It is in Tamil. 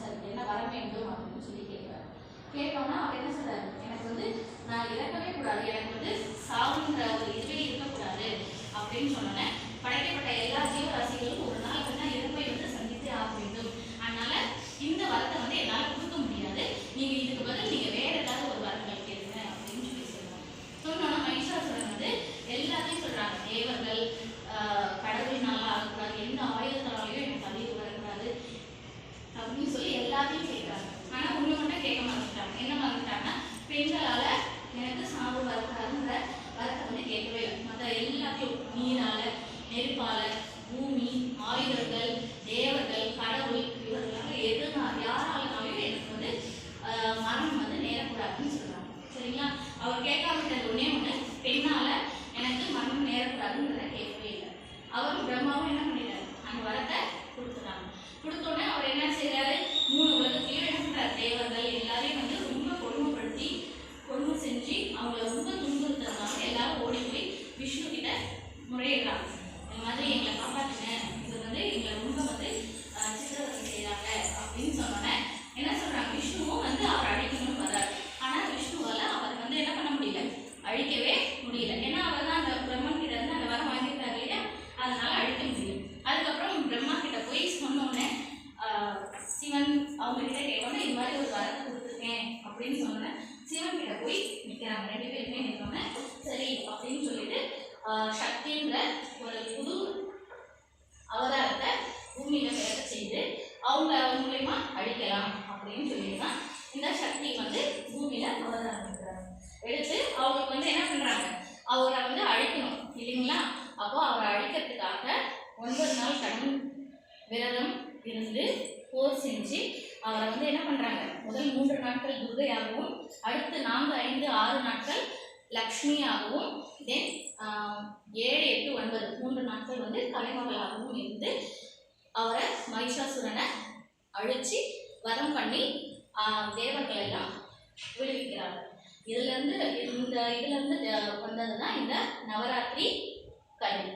சார் என்ன வர வேண்டும் அப்படின்னு சொல்லி கேட்குறாரு. கேட்டோம்னா அவர் என்ன சொல்றாரு? எனக்கு வந்து நான் இறக்கவே கூடாது. எனக்கு வந்து சாவுன்ற ஒரு இதுவே இருக்கக்கூடாது அப்படின்னு சொன்னோன்னே படைக்கப்பட்ட எல்லா ஜீவராசிகளும் ஒரு நாள் வந்து இறப்பை வந்து சந்தித்தே ஆக வேண்டும். அதனால இந்த வரத்தை வந்து என்னால் கொடுக்க முடியாது. நீங்க இதுக்கு பதில் நீங்க வேற ஏதாவது ஒரு வரங்கள் கேளுங்க அப்படின்னு சொல்லி சொல்லுவாங்க சொன்னோன்னா மகிஷாசுரன் வந்து எல்லாத்தையும் சொல்றாங்க. தேவர்கள் கடவுள் நாளாக ஆகக்கூடாது. என்ன அப்படின்னு சொல்லி எல்லாத்தையும் கேட்குறாங்க ஆனால் ஒன்று மட்டும் கேட்க மறந்துட்டாங்க என்ன மறந்துட்டாங்கன்னா பெண்களால் எனக்கு சாவு வரக்கூடாதுன்ற வரத்தை வந்து கேட்கவே இல்லை. மற்ற எல்லாத்தையும் நீரால் நெருப்பால பூமி ஆயுதங்கள் தேவர்கள் கடவுள் இவர்களால எதுனா யாராலனாலும் எனக்கு வந்து மரணம் வந்து நேரக்கூடாதுன்னு சொல்கிறாங்க சரிங்களா? அவர் கேட்காம ஒன்றே ஒன்று பெண்ணால் எனக்கு மரணம் நேரக்கூடாதுன்றத கேட்கவே இல்லை அவரும் பிரம்மாவும் என்ன பண்ணிட்டாரு அந்த வரத்தை கொடுத்துட்டாங்க கொடுத்தோடனே அவர் என்ன செய்றாரு மூணு உலகத்தையும் என்ன பண்றாரு தேவர்கள் எல்லாரையும் வந்து ரொம்ப கொடுமைப்படுத்தி கொடுமை செஞ்சு அவங்கள ரொம்ப துன்புறுத்துறதுனால எல்லாரும் ஓடி போய் விஷ்ணு கிட்ட முறையிடுறாங்க இந்த மாதிரி எங்களை காப்பாத்துங்க இது வந்து எங்களை ரொம்ப வந்து அஹ், சித்திரவதை செய்றாங்க அப்படின்னு சொன்னோன்னே என்ன சொல்றாங்க விஷ்ணுவும் வந்து அவர் அழிக்கணும்னு வர்றாரு ஆனா விஷ்ணுவால அவர் வந்து என்ன பண்ண முடியல அழிக்கவே முடியல ஏன்னா அவர் தான் அந்த பிரம்மன் கிட்ட இருந்து அந்த வரம் வாங்கியிருக்காரு இல்லையா அதனால அழிக்க முடியும் அதுக்கப்புறம் பிரம்மா கிட்ட போய் சொன்னோடனே ஆஹ், சிவன் அவங்க கிட்ட கேட்டோன்னே இது மாதிரி ஒரு வரத்தை கொடுத்துருக்கேன் அப்படின்னு சொன்னேன் சிவன் கிட்ட போய் நிற்கிறாங்க ரெண்டு பேருமே நிற்கோன்னே சரி அப்படின்னு சொல்லிட்டு சக்தின்ற ஒரு புது அவதாரத்தை பூமியில பிறக்க செய்து அவங்க மூலயமா அழிக்கலாம் அப்படின்னு சொல்லியிருக்கான் இந்த சக்தி வந்து பூமியில அவதாரம் எடுக்கிறாங்க எடுத்து அவங்களுக்கு வந்து என்ன பண்றாங்க? அவரை வந்து அழிக்கணும் இல்லைங்களா? அப்போ அவரை அழிக்கிறதுக்காக ஒன்பது நாள் கடன் விரதம் இருந்து போர் செஞ்சு அவரை வந்து என்ன பண்ணுறாங்க முதல் மூன்று நாட்கள் துர்கையாகவும் அடுத்து நான்கு ஐந்து ஆறு நாட்கள் லக்ஷ்மியாகவும் தென் ஏழு எட்டு ஒன்பது மூன்று நாட்கள் வந்து கலைமகளாகவும் இருந்து அவரை மகிஷாசுரனை அழிச்சு வதம் பண்ணி தேவர்கள் எல்லாம் விடுவிக்கிறார். இதுலேருந்து இந்த இதுலேருந்து வந்தது தான் இந்த நவராத்திரி கல்வி